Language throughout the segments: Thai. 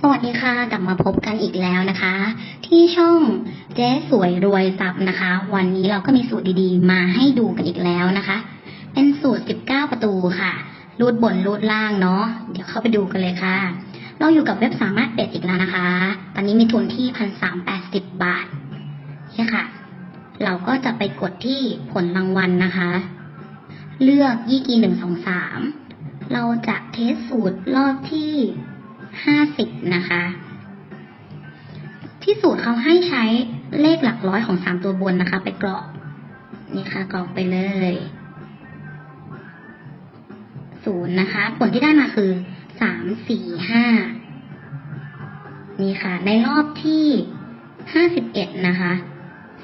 สวัสดีค่ะ กลับมาพบกันอีกแล้วนะคะ ที่ช่องเจ๊สวยรวยซับนะคะ วันนี้เราก็มีสูตรดีๆ มาให้ดูกันอีกแล้วนะคะ เป็นสูตร 19 ประตูค่ะ รูดบนรูดล่างเนาะเดี๋ยวเข้าไปดูกันเลยค่ะ เราอยู่กับเว็บสามารถเป็ดอีกแล้วนะคะ ตอนนี้มีทุนที่พันสามแปดสิบบาทเนี่ยค่ะ เราก็จะไปกดที่ผลรางวัลนะคะ เลือกยี่กีหนึ่งสองสามเราจะเทสสูตรรอบที่ ห้าสิบนะคะ ที่สูตรเขาให้ใช้เลขหลักร้อยของสามตัวบนนะคะ ไปกรอกนี่ค่ะกรอกไปเลยศูนย์นะคะ ผลที่ได้มาคือสามสี่ห้านี่ค่ะ ในรอบที่ห้าสิบเอ็ดนะคะ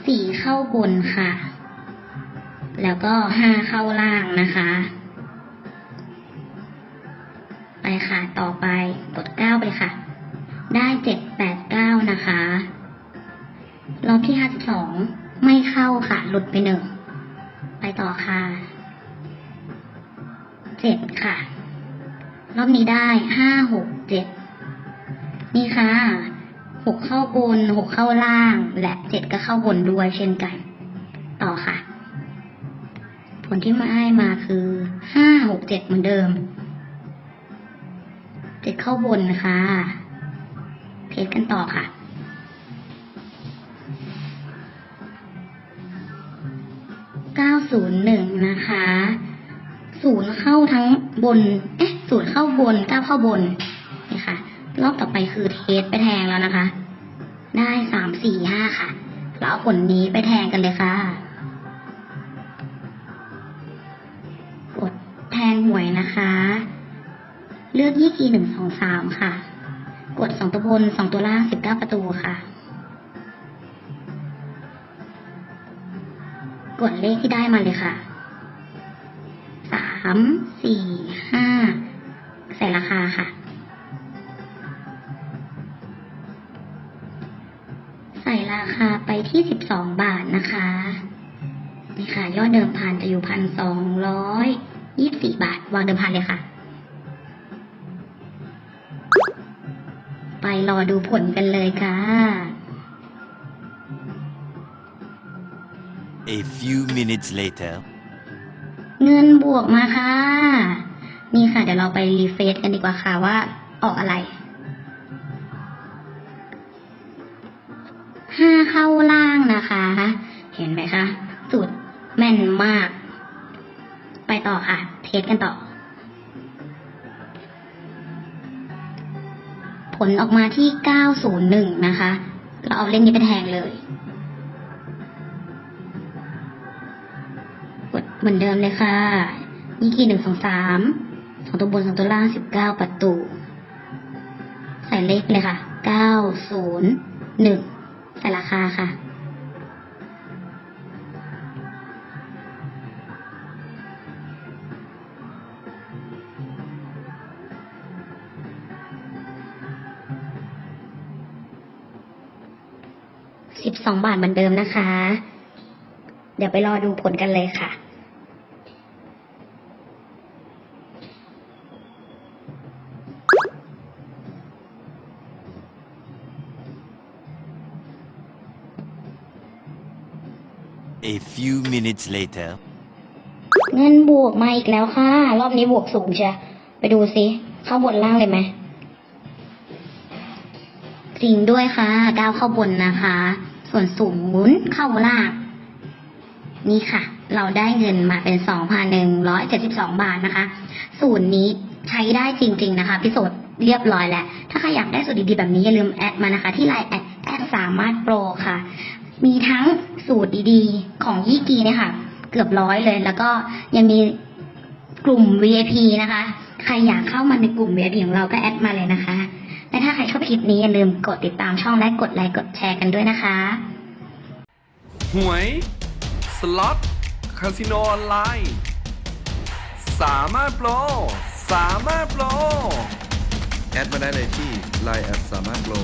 สี่เข้าบนค่ะ แล้วก็ห้าเข้าล่างนะคะ คะ ต่อไปกดเก้าไปค่ะ ได้เจ็ดแปดเก้านะคะ รอบที่ห้าสิบสองไม่เข้าค่ะ หลุดไปหนึ่ง ไปต่อค่ะเจ็ดค่ะ รอบนี้ได้ห้าหกเจ็ดนี่ค่ะหกเข้าบนหกเข้าล่าง และเจ็ดก็เข้าบนด้วยเช่นกัน ต่อค่ะ ผลที่มาให้มาคือห้าหกเจ็ดเหมือนเดิม เจ็ดเข้าบนค่ะ เทสกันต่อค่ะเก้าศูนย์หนึ่งนะคะ ศูนย์เข้าทั้งบน เอ๊ะ ศูนย์เข้าบนเก้าเข้าบนนี่ค่ะ รอบต่อไปคือเทสไปแทงแล้วนะคะ ได้สามสี่ห้าค่ะเราเอาผลนี้ไปแทงกันเลยค่ะ กดแทงหวยนะคะ เลือกยี่กีหนึ่งสองสามค่ะ กดสองตัวบนสองตัวล่างสิบเก้าประตูค่ะ กดเลขที่ได้มาเลยค่ะสามสี่ห้าใส่ราคาค่ะ ใส่ราคาไปที่สิบสองบาทนะคะนี่ค่ะยอดเดิมพันจะอยู่พันสองร้อยยี่สิบบาท วางเดิมพันเลยค่ะ รอดูผลกันเลยค่ะ A few minutes later. เงินบวกมาค่ะ นี่ค่ะ เดี๋ยวเราไปรีเฟซกันดีกว่าค่ะว่าออกอะไรห้าเข้าล่างนะคะ เห็นไหมคะสูตรแม่นมาก ไปต่อค่ะ เทสกันต่อ ผลออกมาที่ 901 นะคะ เราเอาเลขนี้ไปแทงเลย กดเหมือนเดิมเลยค่ะยี่กี่หนึ่งสองสามสองตัวบนสองตัวล่างสิบเก้าประตู ใส่เลขเลยค่ะ เก้าศูนย์หนึ่งใส่ราคาค่ะ สิบสองบาทเหมือนเดิมนะคะ เดี๋ยวไปรอดูผลกันเลยค่ะ A few minutes later. เงินบวกมาอีกแล้วค่ะ รอบนี้บวกสูงใช่ไปดูซิ เข้าบนล่างเลยไหมจ ริงด้วยค่ะ ดาวเข้าบนนะคะ ส่วนสูงหมุนเข้าล่างนี่ค่ะ เราได้เงินมาเป็นสองพันหนึ่งร้อยเจ็ดสิบสองบาทนะคะ สูตรนี้ใช้ได้จริง ๆ นะคะพิสูจน์เรียบร้อยแล้ว ถ้าใครอยากได้สูตรดีๆแบบนี้อย่าลืมแอดมานะคะ ที่ไลน์แอดแอดสามารถโปรค่ะ มีทั้งสูตรดีๆ ของยี่กีเนี่ยค่ะ เกือบร้อยเลย แล้วก็ยังมีกลุ่ม VIP นะคะ ใครอยากเข้ามาในกลุ่ม VIP ของเราก็แอดมาเลยนะคะ และถ้าใครชอบคลิปนี้อย่าลืมกดติดตามช่องและกดไลค์กดแชร์กันด้วยนะคะ หวย สล็อต คาสิโนออนไลน์ สามารถโปร สามารถโปร แอดมาได้เลยที่ Line แอดสามารถโปร